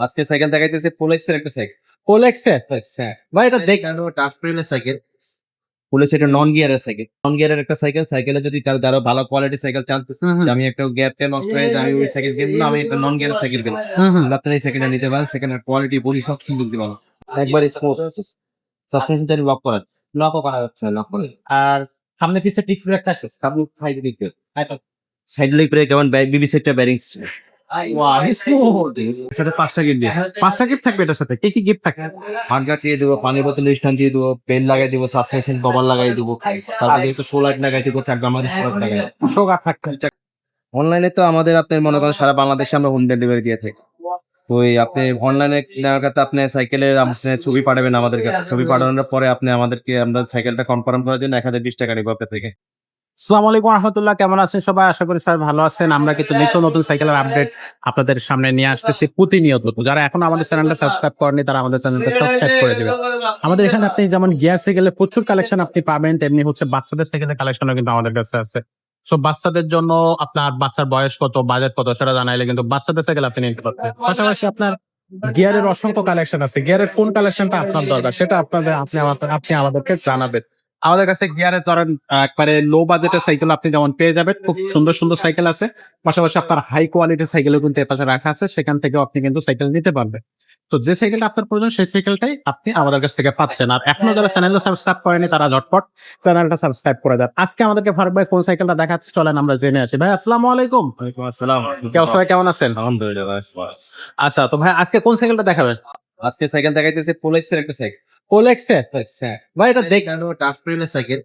আজকে সাইকেল দেখাইতেছে পোলেক্সের একটা সাইকেল কোলেক্সে হ্যাঁ ভাই এটা দেখ দেখানো টাচ স্ক্রিনের সাইকেল পোলেক্স এটা নন গিয়ারের সাইকেল নন গিয়ারের একটা সাইকেল সাইকেলে যদি কারও যারা ভালো কোয়ালিটি সাইকেল চান আমি একটা গ্যাপটা নষ্ট হয়ে যায় আমি ওই সাইকেল কিনবো আমি একটা নন গিয়ারের সাইকেল কিনবো। আপনারা এই সাইকেলটা নিতে পারেন সেকেন্ডের কোয়ালিটি বলি সব কিন্তু দিতে পারেন একবার স্মুথ সাসপেনশন চাইলে লক করা। লকও করা যাচ্ছে লক করে। আর সামনে পিছে টিক্স ব্রেক আসছে আপনি সাইড দিকে সাইড লিক ব্রেক যেমন বিবি সেটটা ব্যারিংস সাথে পাঁচটা গিট দিয়ে পাঁচটা গিফট থাকবে এটার সাথে। কি কি গিফট থাকে? হান্ডার দিয়ে দেবো পানির বোতল স্ট্যান্ড দিয়ে দেবো পেন লাগাই দেবো সাসপেনশন কভার লাগাই দেবো তারপরে একটু সোলার লাগাই দেবো চাকরি আমাদের সোলার লাগাই সোগা থাকবে অনলাইনে তো আমাদের আপনার মনে করেন সারা বাংলাদেশে আমরা হোম ডেলিভারি দিয়ে থাকি। এই আপনি অনলাইনে নেওয়ার কাছে আপনি সাইকেলের আপনি ছবি পাঠাবেন আমাদের কাছে। ছবি পাঠানোর পরে আপনি আমাদেরকে আমরা সাইকেলটা কনফার্ম করার জন্য এক হাজার বিশ টাকা নিবো আপনার থেকে। আসসালামু আলাইকুম রহমতুল্লাহ, কেমন আছেন সবাই? আশা করি ভালো আছেন। আমরা কিন্তু নিত্য নতুন সাইকেলের আপডেট আপনাদের সামনে নিয়ে আসতেছি প্রতিনিয়ত। যারা এখন আমাদের চ্যানেলটা সাবস্ক্রাইব করেনি তারা আমাদের চ্যানেলটা সাবস্ক্রাইব করে দিবেন। আমাদের এখানে আপনি যেমন গিয়ার সাইকেলের প্রচুর কালেকশন আপনি পাবেন, তেমনি হচ্ছে বাচ্চাদের সাইকেলের কালেকশনও কিন্তু আমাদের কাছে আছে। সো বাচ্চাদের জন্য আপনার বাচ্চার বয়স কত বাজেট কত সেটা জানাইলে কিন্তু বাচ্চাদের সাইকেল আপনি নিতে পারবেন। পাশাপাশি আপনার গিয়ারের অসংখ্য কালেকশন আছে। গিয়ারের কোন কালেকশনটা আপনার দরকার, সেটা আপনাদের, আপনি আপনি আমাদেরকে জানাবেন। আমাদের কাছে গিয়ারের ধরেন একবারে লো বাজেটের সাইকেল আপনি যেমন পেয়ে যাবেন খুব সুন্দর সুন্দর সাইকেল আছে। পাশাপাশি আপনার হাই কোয়ালিটির সাইকেলও কিন্তু এপাশে রাখা আছে সেখান থেকে আপনি কিন্তু সাইকেল নিতে পারবেন। তো যে সাইকেলটা আপনার প্রয়োজন সেই সাইকেলটাই আপনি আমাদের কাছ থেকে পাচ্ছেন। আর এখনও যারা চ্যানেলটা সাবস্ক্রাইব করেনি তারা ঝটপট চ্যানেলটা সাবস্ক্রাইব করে দেন। আজকে আমাদেরকে ফারুক ভাই কোন সাইকেলটা দেখাচ্ছে চলেন আমরা জেনে আসি। ভাই আসসালামু আলাইকুম। ওয়ালাইকুম আসসালাম। কেমন সবাই কেমন আছেন? আলহামদুলিল্লাহ আচ্ছা তো ভাই আজকে কোন সাইকেলটা দেখাবেন? আজকে সাইকেল দেখাইতেছে পোলেক্সের একটা সাইকেল হ্যাঁ ভাই এটা দেখ দেখানো টাচ স্ক্রিনের সাইকেল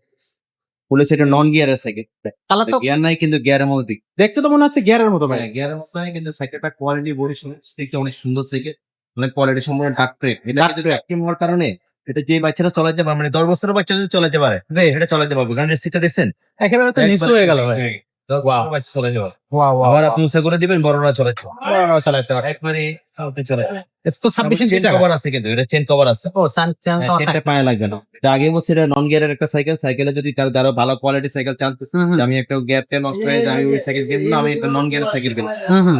এটা নন গিয়ারের সাইকেল কালারটা গিয়ার নাই কিন্তু গিয়ারের মধ্যে দিক। দেখতে তো মনে হচ্ছে গিয়ারের মতো ভাই। হ্যাঁ গিয়ারের নাই কিন্তু সাইকেলটা কোয়ালিটি বডি দেখতে অনেক সুন্দর সাইকেল অনেক কোয়ালিটি সম্পূর্ণ ট্রেক এটা কিন্তু একটি হওয়ার কারণে এটা যে বাচ্চারা চালাতে পারে মানে দশ বছরের বাচ্চা যদি চালাতে পারে এটা চালাতে পারবে কারণ সিটটা দেখছেন? একেবারে তো নিচু হয়ে গেল ভাই। আবার আপনি উঁচা করে দিবেন বড়রা পারে একবারে চালাতে চলে তো চেন কভার আছে কিন্তু এটা চেন কভার আছে। ও সান সান হ্যাঁ, চেনটা পায়ে লাগবে না। এটা আগে বলছি এটা নন গিয়ারের একটা সাইকেল সাইকেলে যদি যারা ভালো কোয়ালিটি সাইকেল চান আমি একটা গ্যাপটা নষ্ট হয়ে আমি ওই সাইকেল কিনবো আমি একটা নন গিয়ারের সাইকেল কিনবো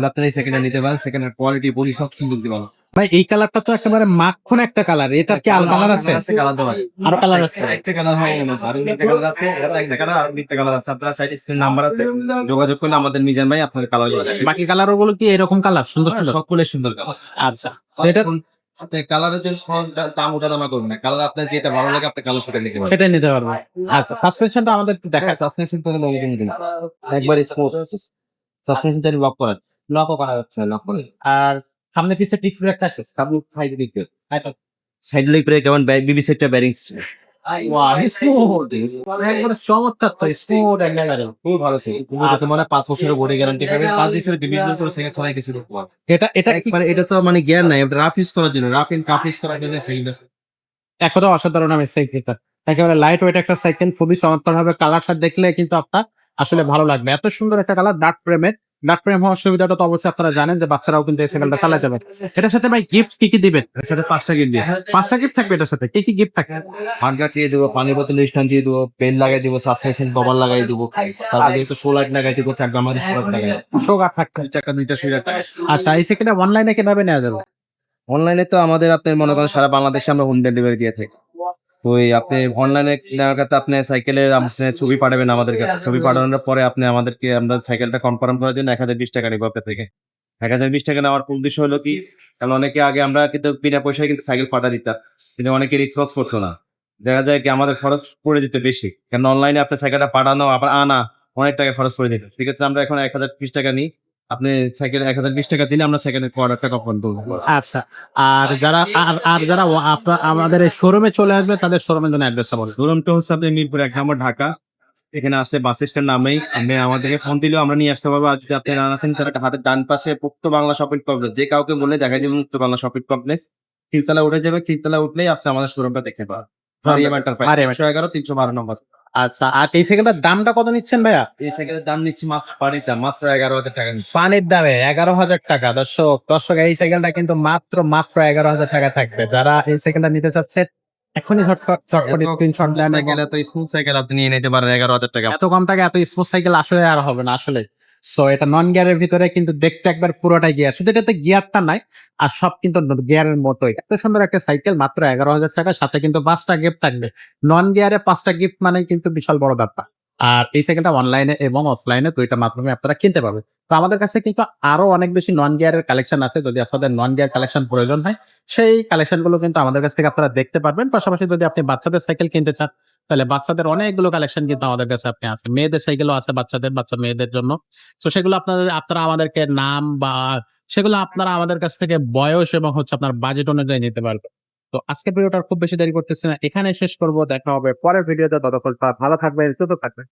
আপনারা এই সাইকেলটা নিতে পারেন। সেকেন্ডের কোয়ালিটি বডি সব পারেন ভাই এই কালারটা তো একেবারে মাখন একটা কালার এটা কি আল কালার আছে? আরও কালার আছে। একটা কালার হয় না আর একটা কালার আছে এটা একটা কালার আর একটা কালার আছে। আপনারা সাইড স্ক্রিন নাম্বার আছে যোগাযোগ করলে আমাদের মিজান ভাই আপনাদের কালার দেবে বাকি কালারগুলো কি এরকম কালার সুন্দর সুন্দর? সকলে সুন্দর কালার আচ্ছা। এটা কালারের জন্য দাম ওঠা দামা করবেন না। কালার আপনার যেটা ভালো লাগে আপনি কালার সেটা নিতে নিতে পারব। আচ্ছা সাসপেনশনটা আমাদের একটু দেখা দেখা সাসপেনশন তো লগে কিন্তু একবার স্মুথ সাসপেনশন চাইলে লক করা লকও করা যাচ্ছে লক আর সামনে পিছে টিক্স ব্রেক আসছে আপনি সাইড দিকে সাইড লিক ব্রেক যেমন বিবি সেটটা ব্যারিংস একবারে চমৎকার তো স্মুথ একেবারে খুব ভালো ছিল এটা মানে পাঁচ বছরের বডি গ্যারান্টি পাবে। পাঁচ বছরের বিভিন্ন বছর সাইকেল চালাই কিছু দেখতে এটা এটা মানে এটা তো মানে গিয়ার নাই এটা রাফ ইউজ করার জন্য। রাফ ইন কাফ ইউজ করার জন্য সাইকেল এক কথা অসাধারণ আমি সাইকেলটা একেবারে লাইট ওয়েট একটা সাইকেল খুবই চমৎকার হবে কালারটা দেখলে কিন্তু আপনার আসলে ভালো লাগবে। এত সুন্দর একটা কালার ডার্ক প্রেমের ডার্ক প্রেম হওয়ার সুবিধাটা তো অবশ্যই আপনারা জানেন যে বাচ্চারাও কিন্তু এই সাইকেলটা চালাতে যাবে। এটার সাথে ভাই গিফট কি কি দিবেন? এর সাথে পাঁচটা গিট দিয়ে পাঁচটা গিফট থাকবে এটার সাথে। কি কি গিফট থাকে? হান্ডার দিয়ে দেবো পানির বোতল স্ট্যান্ড দিয়ে দেবো পেন লাগাই দেবো সাসপেনশন কভার লাগাই দেবো। তারপরে একটু সোলার লাগাই দেবো চাকরি আমাদের সোলার লাগাই সোগা থাকবে। চাকা দুইটা সুইরা আচ্ছা এই সাইকেলটা অনলাইনে কীভাবে নেওয়া যাবে? অনলাইনে তো আমাদের আপনার মনে করেন সারা বাংলাদেশে আমরা হোম ডেলিভারি দিয়ে থাকি। এই আপনি অনলাইনে নেওয়ার কাছে আপনি সাইকেলের আপনি ছবি পাঠাবেন আমাদের কাছে। ছবি পাঠানোর পরে আপনি আমাদেরকে আমরা সাইকেলটা কনফার্ম করার জন্য এক হাজার বিশ টাকা নিবো আপনার থেকে। এক হাজার বিশ টাকা নেওয়ার উদ্দেশ্য হলো কি, কারণ অনেকে আগে আমরা কিন্তু বিনা পয়সায় কিন্তু সাইকেল পাঠা দিতাম, কিন্তু অনেকে রিসপন্স করতো না। দেখা যায় কি আমাদের খরচ পড়ে দিতে বেশি কারণ অনলাইনে আপনার সাইকেলটা পাঠানো, আবার আনা অনেক টাকা খরচ পড়ে দিত আছে আমরা এখন এক হাজার বিশ টাকা নিই। আপনি সাইকেল এক হাজার বিশ টাকা দিলে আমরা সাইকেলের অর্ডারটা কখন দেবো আচ্ছা আর যারা আর আর যারা আপনার আমাদের এই শোরুমে চলে আসবে তাদের শোরুমের জন্য অ্যাড্রেসটা বলুন শোরুমটা হচ্ছে আপনি মিরপুর এক নম্বর ঢাকা। এখানে আসলে বাস স্ট্যান্ড নামেই আপনি আমাদেরকে ফোন দিলেও আমরা নিয়ে আসতে পারব। আর যদি আপনি না আছেন তাহলে হাতের ডান পাশে মুক্ত বাংলা শপিং কমপ্লেক্স যে কাউকে বলে দেখা যাবে মুক্ত বাংলা শপিং কমপ্লেক্স তিনতলা উঠে যাবে তিনতলা উঠলেই আপনি আমাদের শোরুমটা দেখতে পাবেন। এগারো তিনশো বারো নম্বর। আচ্ছা আর এই সাইকেলটার দামটা কত নিচ্ছেন ভাইয়া? এই সাইকেলের দাম নিচ্ছি মাত্র পানির দাম মাত্র এগারো হাজার টাকা পানির দামে এগারো হাজার টাকা। দর্শক দর্শক এই সাইকেলটা কিন্তু মাত্র মাত্র এগারো হাজার টাকা থাকবে। যারা এই সাইকেলটা নিতে চাচ্ছে এখনই ঝটপট স্ক্রিনশট দেন স্মুথ সাইকেল আপনি নিয়ে নিতে পারেন এগারো হাজার টাকা। এত কম টাকা এত স্মুথ সাইকেল আসলে আর হবে না আসলে সো এটা নন গিয়ারের ভিতরে কিন্তু দেখতে একবার পুরোটাই গিয়ার শুধু এটাতে গিয়ারটা নাই, আর সব কিন্তু গিয়ারের মতোই। এত সুন্দর একটা সাইকেল মাত্র এগারো হাজার টাকা, সাথে কিন্তু পাঁচটা গিফট থাকবে। নন গিয়ারে পাঁচটা গিফট মানে কিন্তু বিশাল বড় ব্যাপার। আর এই সাইকেলটা অনলাইনে এবং অফলাইনে দুইটা মাধ্যমে আপনারা কিনতে পারবেন। তো আমাদের কাছে কিন্তু আরও অনেক বেশি নন গিয়ারের কালেকশন আছে। যদি আপনাদের নন গিয়ার কালেকশন প্রয়োজন হয়, সেই কালেকশনগুলো কিন্তু আমাদের কাছ থেকে আপনারা দেখতে পারবেন। পাশাপাশি যদি আপনি বাচ্চাদের সাইকেল কিনতে চান তাহলে বাচ্চাদের অনেকগুলো কালেকশন কিন্তু আমাদের কাছে আপনি আছে। মেয়েদের সাইকেলও আছে বাচ্চাদের, বাচ্চা মেয়েদের জন্য। তো সেগুলো আপনাদের আপনারা আমাদেরকে নাম বা সেগুলো আপনারা আমাদের কাছ থেকে বয়স এবং হচ্ছে আপনার বাজেট অনুযায়ী নিতে পারবেন। তো আজকের ভিডিওটা খুব বেশি দেরি করতেছি না। এখানে শেষ করব। দেখা হবে পরের ভিডিওতে ততক্ষণ ভালো থাকবে সুস্থ থাকবেন।